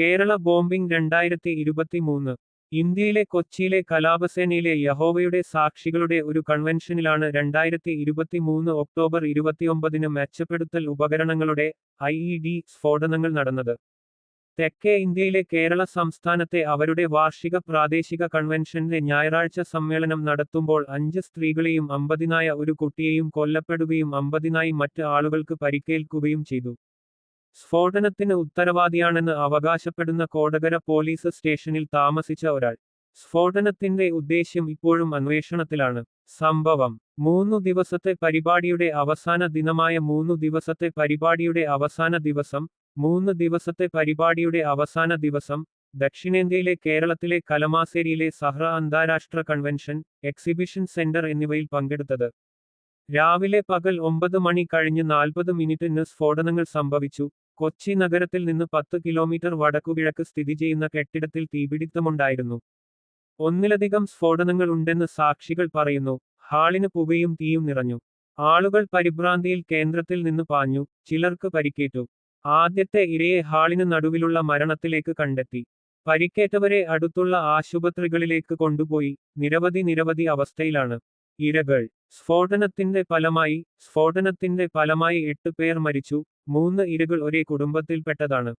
Kerala bombing രണ്ടായിരത്തി ഇരുപത്തിമൂന്ന് ഇന്ത്യയിലെ കൊച്ചിയിലെ കലാപസേനയിലെ യഹോവയുടെ സാക്ഷികളുടെ ഒരു കൺവെൻഷനിലാണ് രണ്ടായിരത്തി ഇരുപത്തിമൂന്ന് ഒക്ടോബർ ഇരുപത്തിയൊമ്പതിന് മെച്ചപ്പെടുത്തൽ ഉപകരണങ്ങളുടെ ഐ ഇ ഡി സ്ഫോടനങ്ങൾ നടന്നത്. തെക്കേ ഇന്ത്യയിലെ കേരള സംസ്ഥാനത്തെ അവരുടെ വാർഷിക പ്രാദേശിക കൺവെൻഷന്റെ ഞായറാഴ്ച സമ്മേളനം നടത്തുമ്പോൾ അഞ്ച് സ്ത്രീകളെയും അമ്പതിനായ ഒരു കുട്ടിയെയും കൊല്ലപ്പെടുകയും അമ്പതിനായി മറ്റ് ആളുകൾക്ക് പരിക്കേൽക്കുകയും ചെയ്തു. സ്ഫോടനത്തിന് ഉത്തരവാദിയാണെന്ന് അവകാശപ്പെടുന്ന കോടകര പോലീസ് സ്റ്റേഷനിൽ താമസിച്ച ഒരാൾ. സ്ഫോടനത്തിന്റെ ഉദ്ദേശ്യം ഇപ്പോഴും അന്വേഷണത്തിലാണ്. സംഭവം മൂന്നു ദിവസത്തെ പരിപാടിയുടെ അവസാന ദിനമായ മൂന്നു ദിവസത്തെ പരിപാടിയുടെ അവസാന ദിവസം മൂന്ന് ദിവസത്തെ പരിപാടിയുടെ അവസാന ദിവസം ദക്ഷിണേന്ത്യയിലെ കേരളത്തിലെ കലമാസേരിയിലെ സഹ്റ അന്താരാഷ്ട്ര കൺവെൻഷൻ എക്സിബിഷൻ സെന്റർ എന്നിവയിൽ പങ്കെടുത്തത്. രാവിലെ പകൽ ഒമ്പത് മണി കഴിഞ്ഞ് നാൽപ്പത് മിനിറ്റിന് സ്ഫോടനങ്ങൾ സംഭവിച്ചു. കൊച്ചി നഗരത്തിൽ നിന്ന് പത്ത് കിലോമീറ്റർ വടക്കുകിഴക്ക് സ്ഥിതി ചെയ്യുന്ന കെട്ടിടത്തിൽ തീപിടിത്തമുണ്ടായിരുന്നു. ഒന്നിലധികം സ്ഫോടനങ്ങൾ ഉണ്ടെന്ന് സാക്ഷികൾ പറയുന്നു. ഹാളിന് പുകയും തീയും നിറഞ്ഞു. ആളുകൾ പരിഭ്രാന്തിയിൽ കേന്ദ്രത്തിൽ നിന്ന് പാഞ്ഞു. ചിലർക്ക് പരിക്കേറ്റു. ആദ്യത്തെ ഇരയെ ഹാളിന് നടുവിലുള്ള മരണത്തിലേക്ക് കണ്ടെത്തി. പരിക്കേറ്റവരെ അടുത്തുള്ള ആശുപത്രികളിലേക്ക് കൊണ്ടുപോയി. നിരവധി നിരവധി അവസ്ഥയിലാണ്. ഇരകൾ സ്ഫോടനത്തിന്റെ ഫലമായി സ്ഫോടനത്തിന്റെ ഫലമായി എട്ട് പേർ മരിച്ചു മൂന്ന് ഇരകൾ ഒരേ കുടുംബത്തിൽപ്പെട്ടതാണ്.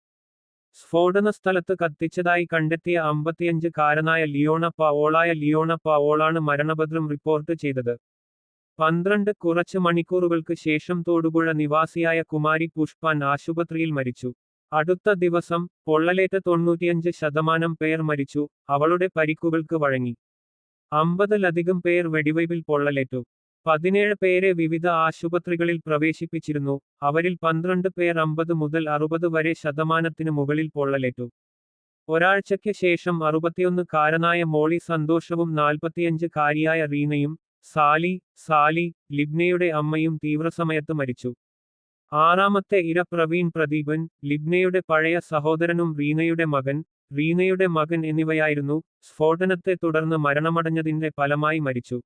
സ്ഫോടന സ്ഥലത്ത് കത്തിച്ചതായി കണ്ടെത്തിയ അമ്പത്തിയഞ്ച് കാരനായ ലിയോണ പാവോളായ ലിയോണ പാവോളാണ് മരണപത്രം റിപ്പോർട്ട് ചെയ്തത്. പന്ത്രണ്ട് കുറച്ച് മണിക്കൂറുകൾക്ക് ശേഷം തോടുപുഴ നിവാസിയായ കുമാരി പുഷ്പാൻ ആശുപത്രിയിൽ മരിച്ചു. അടുത്ത ദിവസം പൊള്ളലേറ്റ തൊണ്ണൂറ്റിയഞ്ച് ശതമാനം പേർ മരിച്ചു അവളുടെ പരിക്കുകൾക്ക് വഴങ്ങി. അമ്പതിലധികം പേർ വെടിവയ്പിൽ പൊള്ളലേറ്റു. പതിനേഴ് പേരെ വിവിധ ആശുപത്രികളിൽ പ്രവേശിപ്പിച്ചിരുന്നു. അവരിൽ പന്ത്രണ്ട് പേർ അമ്പത് മുതൽ അറുപത് വരെ ശതമാനത്തിന് മുകളിൽ പൊള്ളലേറ്റു. ഒരാഴ്ചയ്ക്ക് ശേഷം അറുപത്തിയൊന്ന് കാരനായ മോളി സന്തോഷവും നാൽപ്പത്തിയഞ്ച് കാരിയായ റീനയും സാലി സാലി ലിബ്നയുടെ അമ്മയും തീവ്രസമയത്ത് മരിച്ചു. ആറാമത്തെ ഇര പ്രവീൺ പ്രദീപൻ ലിബ്നയുടെ പഴയ സഹോദരനും റീനയുടെ മകൻ റീനയുടെ മകൻ എന്നിവയായിരുന്നു സ്ഫോടനത്തെ തുടർന്ന് മരണമടഞ്ഞതിന്റെ ഫലമായി മരിച്ചു.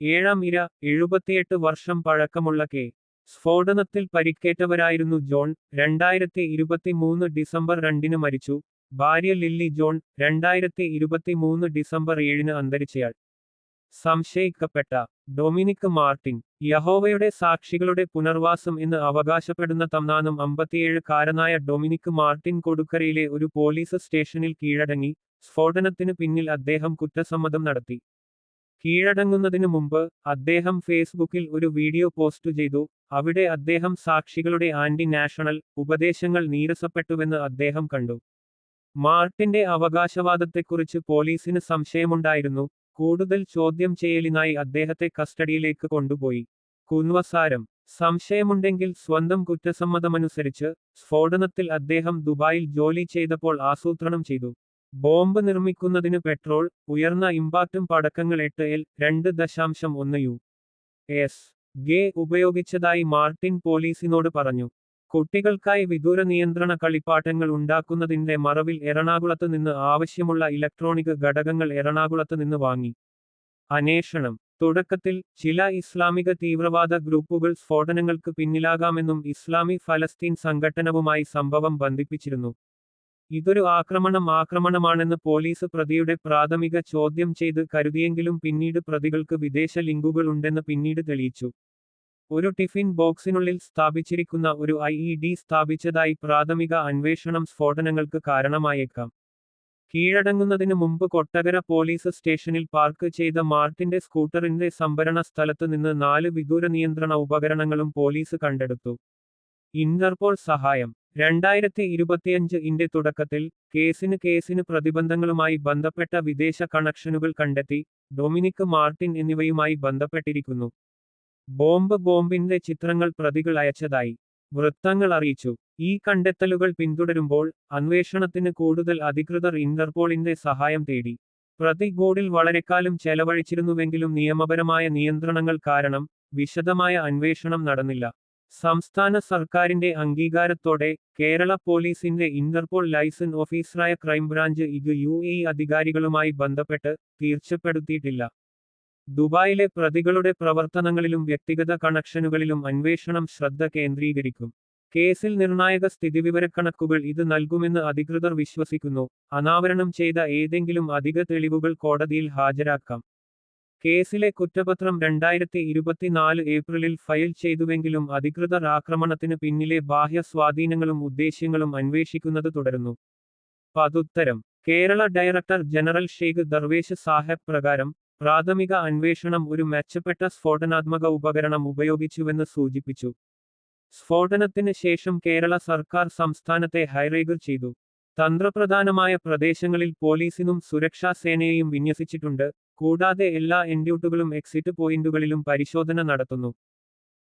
ഏഴാം ഇര എഴുപത്തിയെട്ട് വർഷം പഴക്കമുള്ള കെ. സ്ഫോടനത്തിൽ പരിക്കേറ്റവരായിരുന്നു ജോൺ. രണ്ടായിരത്തി ഇരുപത്തിമൂന്ന് ഡിസംബർ രണ്ടിന് മരിച്ചു. ഭാര്യ ലില്ലി ജോൺ. രണ്ടായിരത്തി ഇരുപത്തിമൂന്ന് ഡിസംബർ ഏഴിന് അന്തരിച്ചയാൾ. സംശയിക്കപ്പെട്ട ഡൊമിനിക് മാർട്ടിൻ യഹോവയുടെ സാക്ഷികളുടെ പുനർവാസം എന്ന് അവകാശപ്പെടുന്ന തന്നാനും അമ്പത്തിയേഴ് കാരനായ ഡൊമിനിക് മാർട്ടിൻ കൊടുക്കരയിലെ ഒരു പോലീസ് സ്റ്റേഷനിൽ കീഴടങ്ങി സ്ഫോടനത്തിന് പിന്നിൽ അദ്ദേഹം കുറ്റസമ്മതം നടത്തി. കീഴടങ്ങുന്നതിനു മുമ്പ് അദ്ദേഹം ഫേസ്ബുക്കിൽ ഒരു വീഡിയോ പോസ്റ്റ് ചെയ്തു അവിടെ അദ്ദേഹം സാക്ഷികളുടെ ആന്റി നാഷണൽ ഉപദേശങ്ങൾ നീരസപ്പെട്ടുവെന്ന് അദ്ദേഹം കണ്ടു. മാർട്ടിന്റെ അവകാശവാദത്തെക്കുറിച്ച് പോലീസിന് സംശയമുണ്ടായിരുന്നു കൂടുതൽ ചോദ്യം ചെയ്യലിനായി അദ്ദേഹത്തെ കസ്റ്റഡിയിലേക്ക് കൊണ്ടുപോയി. കുൻവസാരം. സംശയമുണ്ടെങ്കിൽ സ്വന്തം കുറ്റസമ്മതമനുസരിച്ച് സ്ഫോടനത്തിൽ അദ്ദേഹം ദുബായിൽ ജോലി ചെയ്തപ്പോൾ ആസൂത്രണം ചെയ്തു. ബോംബ് നിർമ്മിക്കുന്നതിന് പെട്രോൾ ഉയർന്ന ഇമ്പാക്റ്റും പടക്കങ്ങൾ എട്ട് എൽ രണ്ട് ദശാംശം ഒന്ന് യു. എസ്. ഗെ. ഉപയോഗിച്ചതായി മാർട്ടിൻ പോലീസിനോട് പറഞ്ഞു. കുട്ടികൾക്കായി വിദൂര നിയന്ത്രണ കളിപ്പാട്ടങ്ങൾ ഉണ്ടാക്കുന്നതിന്റെ മറവിൽ എറണാകുളത്ത് നിന്ന് ആവശ്യമുള്ള ഇലക്ട്രോണിക് ഘടകങ്ങൾ എറണാകുളത്ത് നിന്ന് വാങ്ങി. അന്വേഷണം. തുടക്കത്തിൽ ചില ഇസ്ലാമിക തീവ്രവാദ ഗ്രൂപ്പുകൾ സ്ഫോടനങ്ങൾക്ക് പിന്നിലാകാമെന്നും ഇസ്ലാമി ഫലസ്തീൻ സംഘടനവുമായി സംഭവം ബന്ധിപ്പിച്ചിരുന്നു. ഇതൊരു ആക്രമണം ആക്രമണമാണെന്ന് പോലീസ് പ്രതിയുടെ പ്രാഥമിക ചോദ്യം ചെയ്ത് കരുതിയെങ്കിലും പിന്നീട് പ്രതികൾക്ക് വിദേശ ലിങ്കുകൾ ഉണ്ടെന്ന് പിന്നീട് തെളിയിച്ചു. ഒരു ടിഫിൻ ബോക്സിനുള്ളിൽ സ്ഥാപിച്ചിരിക്കുന്ന ഒരു ഐ ഇ ഡി സ്ഥാപിച്ചതായി പ്രാഥമിക അന്വേഷണം സ്ഫോടനങ്ങൾക്ക് കാരണമായേക്കാം. കീഴടങ്ങുന്നതിന് മുമ്പ് കൊട്ടകര പോലീസ് സ്റ്റേഷനിൽ പാർക്ക് ചെയ്ത മാർട്ടിന്റെ സ്കൂട്ടറിന്റെ സംഭരണ സ്ഥലത്ത് നിന്ന് നാല് വിദൂര നിയന്ത്രണ ഉപകരണങ്ങളും പോലീസ് കണ്ടെടുത്തു. ഇന്റർപോൾ സഹായം. രണ്ടായിരത്തി ഇരുപത്തിയഞ്ച് ഇന്റെ തുടക്കത്തിൽ കേസിന് കേസിന് പ്രതിബന്ധങ്ങളുമായി ബന്ധപ്പെട്ട വിദേശ കണക്ഷനുകൾ കണ്ടെത്തി ഡൊമിനിക് മാർട്ടിൻ എന്നിവയുമായി ബന്ധപ്പെട്ടിരിക്കുന്നു. ബോംബ് ബോംബിന്റെ ചിത്രങ്ങൾ പ്രതികൾ അയച്ചതായി വൃത്തങ്ങൾ അറിയിച്ചു. ഈ കണ്ടെത്തലുകൾ പിന്തുടരുമ്പോൾ അന്വേഷണത്തിന് കൂടുതൽ അധികൃതർ ഇന്റർപോളിന്റെ സഹായം തേടി. പ്രതി ഗോഡിൽ വളരെക്കാലം ചെലവഴിച്ചിരുന്നുവെങ്കിലും നിയമപരമായ നിയന്ത്രണങ്ങൾ കാരണം വിശദമായ അന്വേഷണം നടന്നില്ല. സംസ്ഥാന സർക്കാരിന്റെ അംഗീകാരത്തോടെ കേരള പോലീസിന്റെ ഇന്റർപോൾ ലൈസൻസ് ഓഫീസറായ ക്രൈംബ്രാഞ്ച് ഇത് യു എ അധികാരികളുമായി ബന്ധപ്പെട്ട് തീർച്ചപ്പെടുത്തിയിട്ടില്ല. ദുബായിലെ പ്രതികളുടെ പ്രവർത്തനങ്ങളിലും വ്യക്തിഗത കണക്ഷനുകളിലും അന്വേഷണം ശ്രദ്ധ കേന്ദ്രീകരിക്കും. കേസിൽ നിർണായക സ്ഥിതിവിവരക്കണക്കുകൾ ഇത് നൽകുമെന്ന് അധികൃതർ വിശ്വസിക്കുന്നു. അനാവരണം ചെയ്ത ഏതെങ്കിലും അധിക തെളിവുകൾ കോടതിയിൽ ഹാജരാക്കാം. കേസിലെ കുറ്റപത്രം രണ്ടായിരത്തി ഇരുപത്തിനാല് ഏപ്രിലിൽ ഫയൽ ചെയ്തുവെങ്കിലും അധികൃതർ ആക്രമണത്തിന് പിന്നിലെ ബാഹ്യ സ്വാധീനങ്ങളും ഉദ്ദേശ്യങ്ങളും അന്വേഷിക്കുന്നത് തുടരുന്നു. പതുത്തരം. കേരള ഡയറക്ടർ ജനറൽ ഷെയ്ഖ് ദർവേശ് സാഹബ് പ്രകാരം പ്രാഥമിക അന്വേഷണം ഒരു മെച്ചപ്പെട്ട സ്ഫോടനാത്മക ഉപകരണം ഉപയോഗിച്ചുവെന്ന് സൂചിപ്പിച്ചു. സ്ഫോടനത്തിന് ശേഷം കേരള സർക്കാർ സംസ്ഥാനത്തെ ഹൈറേഗർ ചെയ്തു. തന്ത്രപ്രധാനമായ പ്രദേശങ്ങളിൽ പോലീസിനും സുരക്ഷാ സേനയെയും വിന്യസിച്ചിട്ടുണ്ട്. കൂടാതെ എല്ലാ എൻഡ്യൂട്ടുകളും എക്സിറ്റ് പോയിന്റുകളിലും പരിശോധന നടത്തുന്നു.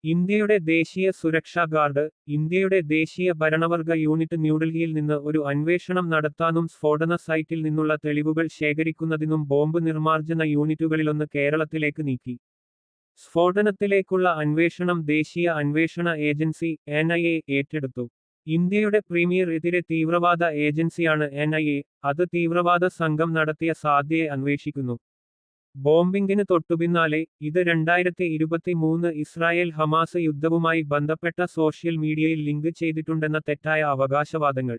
ഇന്ത്യയുടെ ദേശീയ സുരക്ഷാ ഗാർഡ് ഇന്ത്യയുടെ ദേശീയ ഭരണവർഗ യൂണിറ്റ് ന്യൂഡൽഹിയിൽ നിന്ന് ഒരു അന്വേഷണം നടത്താനും സ്ഫോടന സൈറ്റിൽ നിന്നുള്ള തെളിവുകൾ ശേഖരിക്കുന്നതിനും ബോംബ് നിർമ്മാർജന യൂണിറ്റുകളിലൊന്ന് കേരളത്തിലേക്ക് നീക്കി. സ്ഫോടനത്തിലേക്കുള്ള അന്വേഷണം ദേശീയ അന്വേഷണ ഏജൻസി എൻ ഏറ്റെടുത്തു. ഇന്ത്യയുടെ പ്രീമിയർ എതിരെ തീവ്രവാദ ഏജൻസിയാണ് എൻ അത് തീവ്രവാദ സംഘം നടത്തിയ സാധ്യയെ അന്വേഷിക്കുന്നു. ബോംബിംഗിന് തൊട്ടുപിന്നാലെ ഇത് രണ്ടായിരത്തി ഇരുപത്തിമൂന്ന് ഇസ്രായേൽ ഹമാസ് യുദ്ധവുമായി ബന്ധപ്പെട്ട സോഷ്യൽ മീഡിയയിൽ ലിങ്ക് ചെയ്തിട്ടുണ്ടെന്ന തെറ്റായ അവകാശവാദങ്ങൾ.